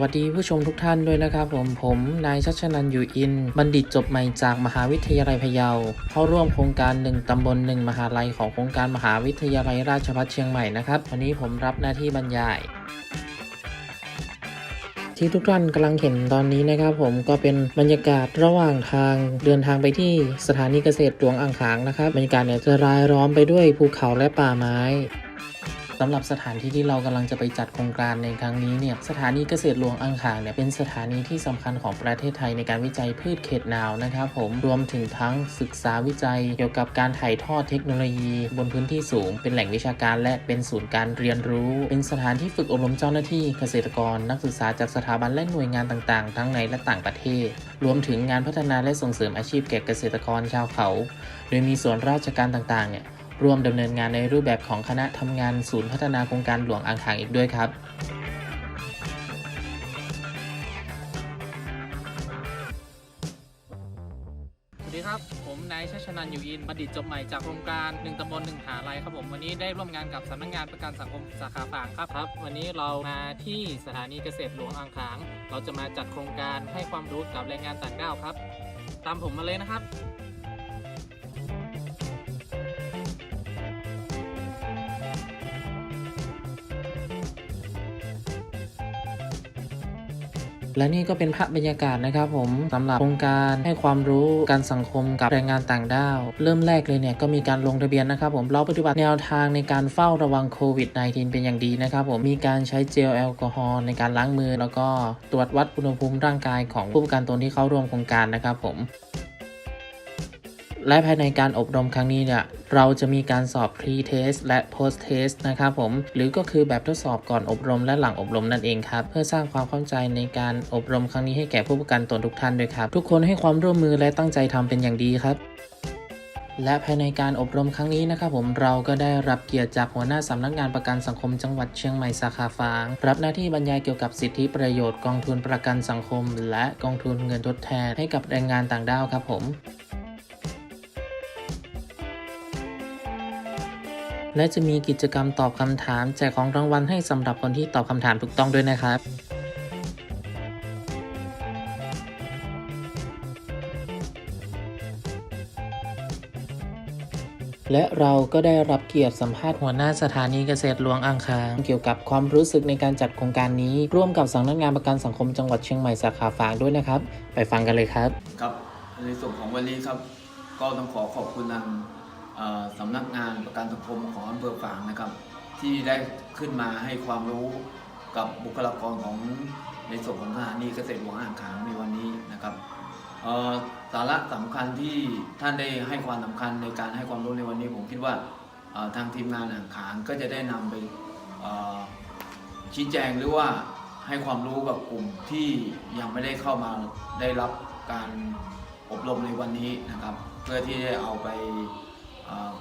วัสดีผู้ชมทุกท่านด้วยนะครับผมผมนายชัชนันอยู่อิน บัณฑิตจบใหม่จากมหาวิทยาลัยพะเยาเข้าร่วมโครงการ 1 ตำบล 1 มหาลัยของโครงการมหาวิทยาลัยราชภัฏเชียงใหม่นะครับวันนี้ผมรับหน้าที่บรรยายที่ทุกท่านกำลังเห็นตอนนี้นะครับผมก็เป็นบรรยากาศระหว่างทางเดินทางไปที่สถานีเกษตรหลวงอ่างขางนะครับบรรยากาศเนี่ยจะรายล้อมไปด้วยภูเขาและป่าไม้ สำหรับสถานที่ที่เรากำลังจะไปจัดโครงการในครั้งนี้เนี่ยสถานีเกษตรหลวงอ่างขางเนี่ยเป็นสถานีที่สำคัญของประเทศไทยในการวิจัยพืชเขตหนาวนะครับผมรวมถึงทั้งศึกษาวิจัย เกี่ยวกับการถ่ายทอดเทคโนโลยี บนพื้นที่สูง เป็นแหล่งวิชาการและเป็นศูนย์การเรียนรู้ เป็นสถานที่ฝึกอบรมเจ้าหน้าที่เกษตรกร นักศึกษาจากสถาบันและหน่วยงานต่างๆ ทั้งในและต่างประเทศ รวมถึงงานพัฒนาและส่งเสริมอาชีพแก่เกษตรกรชาวเขา โดยมีส่วนราชการต่างๆเนี่ย ร่วมดำเนินงานในรูปแบบของคณะทำงานศูนย์พัฒนาโครงการหลวงอ่างขางอีกด้วยครับสวัสดีครับ ผมนายชัชนันอยู่อินบัณฑิตจบใหม่จากโครงการ1ตำบล1หาลัยครับผม วันนี้ได้ร่วมงานกับสำนักงานประกันสังคมสาขาฝางครับครับ วันนี้เรามาที่สถานีเกษตรหลวงอ่างขาง เราจะมาจัดโครงการให้ความรู้กับแรงงานต่างด้าวครับ ตามผมมาเลยนะครับ และนี่ก็เป็นภาพบรรยากาศนะครับผมสำหรับโครงการให้ความรู้การสังคมกับแรงงานต่างด้าว เริ่มแรกเลยเนี่ยก็มีการลงทะเบียนนะครับผมเราปฏิบัติแนวทางในการเฝ้าระวังโควิด -19 เป็นอย่างดีนะครับผมมีการใช้เจลแอลกอฮอล์ในการล้างมือ แล้วก็ตรวจวัดอุณหภูมิร่างกายของผู้ประกันตนที่เข้าร่วมโครงการนะครับผม และภายในการอบรมครั้งนี้เนี่ยเราจะมีการสอบ pre-test และ post-test นะครับผม หรือก็คือแบบทดสอบก่อนอบรมและหลังอบรมนั่นเองครับ เพื่อสร้างความเข้าใจในการอบรมครั้งนี้ให้แก่ผู้ประกันตนทุกท่านด้วยครับ ทุกคนให้ความร่วมมือและตั้งใจทำเป็นอย่างดีครับและภายในการอบรมครั้งนี้นะครับผมเราก็ได้รับเกียรติจากหัวหน้าสำนักงานประกันสังคมจังหวัดเชียงใหม่สาขาฟาง รับหน้าที่บรรยายเกี่ยวกับสิทธิประโยชน์กองทุนประกันสังคม และกองทุนเงินทดแทนให้กับแรงงานต่างด้าวครับผม และจะมีกิจกรรมตอบคำถาม แจกของรางวัลให้สำหรับคนที่ตอบคำถามถูกต้องด้วยนะครับและเราก็ได้รับเกียรติสัมภาษณ์หัวหน้าสถานีเกษตรหลวงอ่างขาง เกี่ยวกับความรู้สึกในการจัดโครงการนี้ ร่วมกับสำนักงานประกันสังคมจังหวัดเชียงใหม่สาขาฝางด้วยนะครับ ไปฟังกันเลยครับ ครับในส่วนของวันนี้ครับ ก็ต้องขอขอบคุณทาง สำนักงานประกันสังคมของอำเภอฝางนะครับ ที่ได้ขึ้นมาให้ความรู้กับบุคลากรของในส่วนของสถานีเกษตรหลวงอ่างขางในวันนี้นะครับสาระสำคัญที่ท่านได้ให้ความสำคัญในการให้ความรู้ในวันนี้ผมคิดว่าทางทีมงานอ่างขางก็จะได้นำไปชี้แจงหรือว่าให้ความรู้กับกลุ่มที่ยังไม่ได้เข้ามาได้รับการอบรมในวันนี้นะครับ เพื่อที่จะเอาไป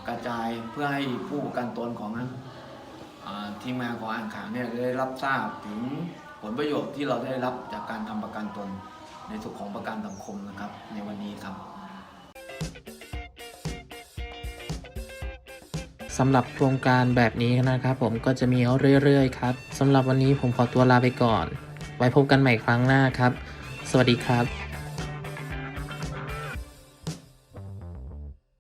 กระจายเพื่อให้ผู้ประกันตนของทีมงานของอ่างขางเนี่ยได้รับทราบถึงผลประโยชน์ที่เราได้รับจากการทำประกันตนในส่วนของประกันสังคมนะครับ ในวันนี้ครับสำหรับโครงการแบบนี้นะครับผมก็จะมีเรื่อยๆ ครับสำหรับวันนี้ผมขอตัวลาไปก่อน ไว้พบกันใหม่ครั้งหน้าครับ สวัสดีครับ